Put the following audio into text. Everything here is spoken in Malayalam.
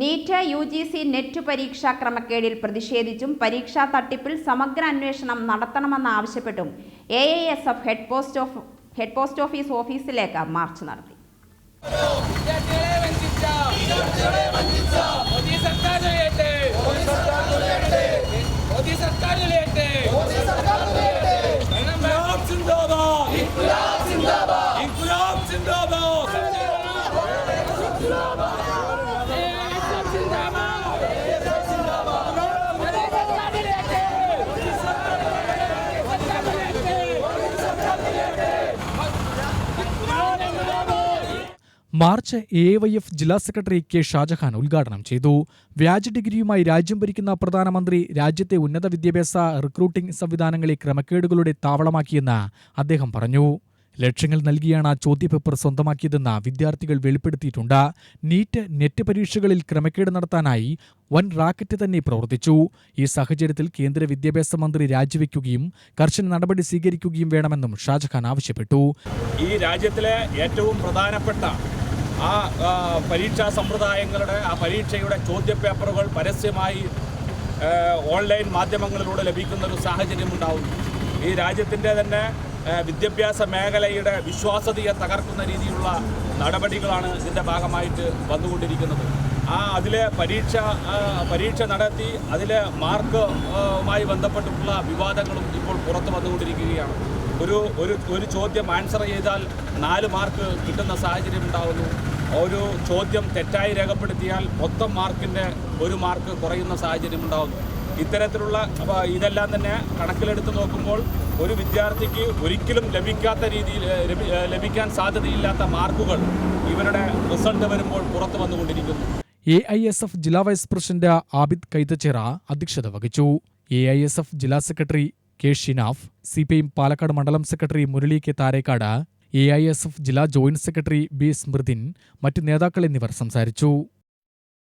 NEET U G C NET പരീക്ഷാ ക്രമക്കേടിൽ പ്രതിഷേധിച്ചും പരീക്ഷാ തട്ടിപ്പിൽ സമഗ്ര അന്വേഷണം നടത്തണമെന്നാവശ്യപ്പെട്ടും A I S F head post of head post office ഓഫീസിലേക്ക് മാർച്ച് നടത്തി. ഇൻകുലാബ് സിന്ദാബാദ്. ഇൻകുലാബ് സിന്ദാബാദ്. മാർച്ച് എ വൈ എഫ് ജില്ലാ സെക്രട്ടറി കെ ഷാജഹാൻ ഉദ്ഘാടനം ചെയ്തു. വ്യാജ ഡിഗ്രിയുമായി രാജ്യം ഭരിക്കുന്ന പ്രധാനമന്ത്രി രാജ്യത്തെ ഉന്നത വിദ്യാഭ്യാസ റിക്രൂട്ടിംഗ് സംവിധാനങ്ങളെ ക്രമക്കേടുകളുടെ താവളമാക്കിയെന്ന് അദ്ദേഹം പറഞ്ഞു. ലക്ഷ്യങ്ങൾ നൽകിയാണ് ചോദ്യപേപ്പർ സ്വന്തമാക്കിയതെന്ന് വിദ്യാർത്ഥികൾ വെളിപ്പെടുത്തിയിട്ടുണ്ട്. നീറ്റ് നെറ്റ് പരീക്ഷകളിൽ ക്രമക്കേട് നടത്താനായി വൻ റാക്കറ്റ് തന്നെ പ്രവർത്തിച്ചു. ഈ സാഹചര്യത്തിൽ കേന്ദ്ര വിദ്യാഭ്യാസ മന്ത്രി രാജിവെക്കുകയും കർശന നടപടി സ്വീകരിക്കുകയും വേണമെന്നും ഷാജഹാൻ ആവശ്യപ്പെട്ടു. ഈ രാജ്യത്തിലെ ഏറ്റവും പ്രധാനപ്പെട്ട ആ പരീക്ഷാ സമ്പ്രദായങ്ങളുടെ ആ പരീക്ഷയുടെ ചോദ്യപേപ്പറുകൾ പരസ്യമായി ഓൺലൈൻ മാധ്യമങ്ങളിലൂടെ ലഭിക്കുന്ന ഒരു സാഹചര്യം ഉണ്ടാവുന്നു. ഈ രാജ്യത്തിന്റെ തന്നെ വിദ്യാഭ്യാസ മേഖലയുടെ വിശ്വാസതയെ തകർക്കുന്ന രീതിയിലുള്ള നടപടികളാണ് ഇതിന്റെ ഭാഗമായിട്ട് വന്നുകൊണ്ടിരിക്കുന്നത്. ആ അതിലെ പരീക്ഷ പരീക്ഷ നടത്തി അതിലെ മാർക്ക് ആ, ബന്ധപ്പെട്ടിട്ടുള്ള വിവാദങ്ങളും ഇപ്പോൾ പുറത്തു വന്നുകൊണ്ടിരിക്കുകയാണ്. ഒരു ഒരു ഒരു ചോദ്യം ആൻസർ ചെയ്താൽ നാല് മാർക്ക് കിട്ടുന്ന സാഹചര്യം ഉണ്ടാകുന്നു ഒരു ചോദ്യം തെറ്റായി രേഖപ്പെടുത്തിയാൽ മൊത്തം മാർക്കിന്റെ ഒരു മാർക്ക് കുറയുന്ന സാഹചര്യം ഉണ്ടാകുന്നു ഇത്തരത്തിലുള്ള ഇതെല്ലാം തന്നെ കണക്കിലെടുത്ത് നോക്കുമ്പോൾ ഒരു വിദ്യാർത്ഥിക്ക് ഒരിക്കലും ലഭിക്കാത്ത രീതിയിൽ ലഭിക്കാൻ സാധ്യതയില്ലാത്ത മാർക്കുകൾ ഇവരുടെ റിസൾട്ട് വരുമ്പോൾ പുറത്തു വന്നുകൊണ്ടിരിക്കുന്നു. എ ഐ എസ് എഫ് ജില്ലാ വൈസ് പ്രസിഡന്റ് ആബിദ് കൈതച്ചിറ അധ്യക്ഷത വഹിച്ചു. എ ഐ എസ് എഫ് ജില്ലാ secretary K Shinaf C P M Palakkad മണ്ഡലം secretary Murali K Tharekkad A I S F ജില്ലാ ജോയിന്റ് സെക്രട്ടറി ബി സ്മൃതിൻ മറ്റ് നേതാക്കൾ എന്നിവർ സംസാരിച്ചു.